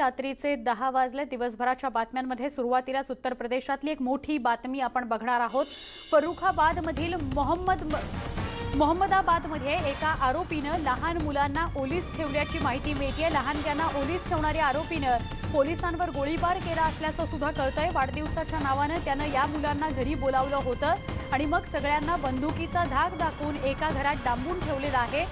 रात्रीचे दहा वाजले. दिवसभराच्या बातम्यांमध्ये सुरुवातीलाच उत्तर प्रदेशातली एक मोठी बातमी आपण बघणार आहोत. फरुखाबादमधील मोहम्मद मोहम्मदाबादमध्ये एका आरोपीनं लहान मुलांना ओलीस ठेवल्याची माहिती मिळते लहानग्यांना ओलीस ठेवणाऱ्या आरोपीनं पोलिसांवर गोळीबार केला असल्याचं सुद्धा कळतंय. वाढदिवसाच्या नावानं त्यानं या मुलांना घरी बोलावलं होतं आणि मग सगळ्यांना बंदुकीचा धाक दाखवून एका घरात डांबून ठेवलेला आहे.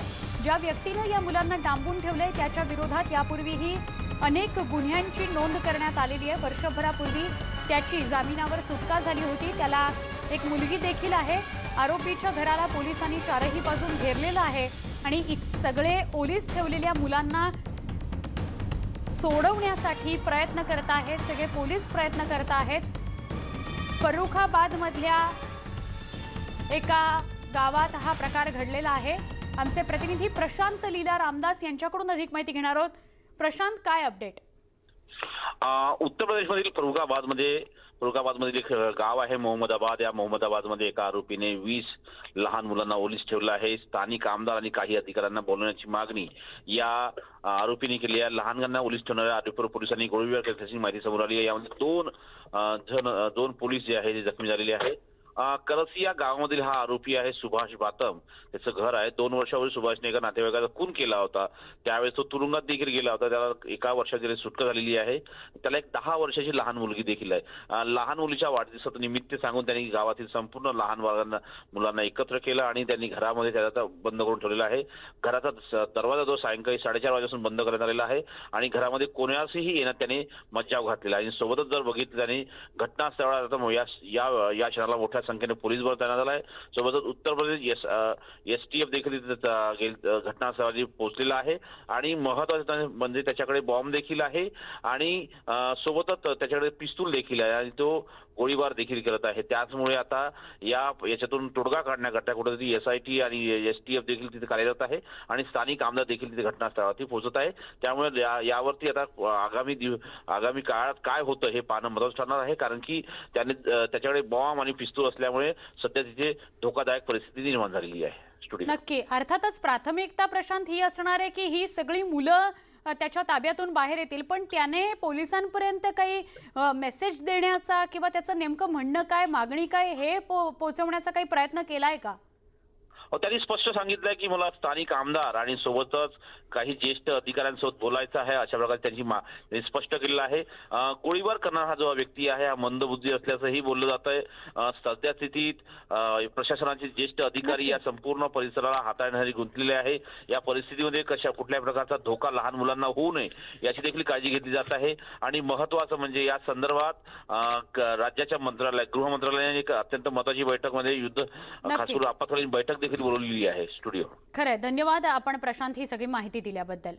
ज्या व्यक्तीनं या मुलांना डांबून ठेवलंय त्याच्या विरोधात यापूर्वीही अनेक गुन्ह्यांची नोंद करण्यात आलेली आहे. वर्षभरापूर्वी त्याची जामिनावर सुटका झाली होती. त्याला एक मुलगी देखील आहे. आरोपीच्या घराला पोलिसांनी चारही बाजून घेरलेलं आहे आणि सगळे ओलीस ठेवलेल्या मुलांना सोडवण्यासाठी प्रयत्न करत आहेत. सगळे पोलीस प्रयत्न करत आहेत. फरुखाबादमधल्या एका गावात हा प्रकार घडलेला आहे. आमचे प्रतिनिधी प्रशांत लीला रामदास यांच्याकडून अधिक माहिती घेणार आहोत. प्रशांत काय अपडेट अ, उत्तर प्रदेशमधील फरुखाबादमध्ये फरुखाबादमधील एक गाव आहे मोहम्मदाबाद. या मोहम्मदाबादमध्ये एका आरोपीने वीस लहान मुलांना ओलीस ठेवलं आहे. स्थानिक आमदार आणि काही अधिकाऱ्यांना बोलवण्याची मागणी या आरोपीने केली आहे. लहानगांना ओलीस ठेवणाऱ्या आरोपीवर पोलिसांनी गोळीबार केल्याची माहिती समोर आली आहे. यामध्ये दोन जण दोन पोलीस जे आहे ते जखमी झालेले आहेत. करसिया गावामधील हा आरोपी आहे सुभाष बातम. त्याचं घर आहे. दोन वर्षापूर्वी सुभाषने एका नातेवाईकाचा खून केला होता. त्यावेळेस तो तुरुंगात देखील गेला होता. त्याला एका वर्षाची सुटका झालेली आहे. त्याला एक दहा वर्षाची लहान मुलगी देखील आहे. लहान मुलीच्या वाढदिवसाचं निमित्त सांगून त्यांनी गावातील संपूर्ण लहान बाळांना मुलांना एकत्र केलं आणि त्यांनी घरामध्ये त्याचा बंद करून ठेवलेला आहे. घराचा दरवाजा जो सायंकाळी साडेचार वाजेपासून बंद करण्यात आलेला आहे आणि घरामध्ये कोणासही येण्यात त्याने मज्जाव घातलेला आहे. आणि सोबतच जर बघितलं त्याने घटनास्थळाला या या या क्षणाला मोठ्या संख्येने पोलीस बळ तैनात झाला आहे सोबतच उत्तर प्रदेश एस एसटीएफ देखील तिथे त- पोहोचलेला आहे. आणि महत्वाचं म्हणजे त्याच्याकडे बॉम्ब देखील आहे. आणि सोबतच त्याच्याकडे पिस्तूल देखील आहे. आणि तो गोळीबार देखील करत आहे. त्याचमुळे आता या याच्यातून तोडगा काढण्याकरता कुठेतरी एस आय टी आणि एस टी एफ देखील तिथे कार्यरत आहे. आणि स्थानिक आमदार देखील तिथे घटनास्थळावरती पोहोचत आहे. त्यामुळे या- यावरती आता आगामी दिव आगामी काळात काय होतं हे पाहणं मदत ठरणार आहे. कारण की त्याने त्याच्याकडे बॉम्ब आणि पिस्तूल असल्यामुळे सध्या तिथे धोकादायक परिस्थिती निर्माण झालेली आहे. स्टुडिओ नक्की. अर्थातच प्राथमिकता प्रशांत ही असणार आहे की ही सगळी मुलं त्याच्या ताब्यातून बाहेर येतील. पण त्याने पोलिसांपर्यंत काही मेसेज देण्याचा किंवा त्याचं नेमकं म्हणणं काय मागणी काय हे पो पोचवण्याचा काही प्रयत्न केला आहे का? त्यांनी स्पष्ट सांगितलंय की मला स्थानिक आमदार आणि सोबतच काही ज्येष्ठ अधिकाऱ्यांसोबत बोलायचं आहे अशा प्रकारे त्यांची स्पष्ट केलेलं आहे. गोळीबार करणारा हा जो व्यक्ती आहे हा मंदबुद्धी असल्याचंही बोललं जात आहे. सध्या स्थितीत प्रशासनाचे ज्येष्ठ अधिकारी या संपूर्ण परिसराला हाताळण्यासाठी गुंतलेले आहे. या परिस्थितीमध्ये कशा कुठल्या प्रकारचा धोका लहान मुलांना होऊ नये याची देखील काळजी घेतली जात आहे. आणि महत्वाचं म्हणजे या संदर्भात राज्याच्या मंत्रालय गृह मंत्रालयाने एक अत्यंत महत्वाची बैठकमध्ये युद्ध खास करून आपत्कालीन बैठक देखील बोलवलेली आहे स्टुडिओ. खरंय. धन्यवाद आपण प्रशांत ही सगळी माहिती दिल्याबद्दल.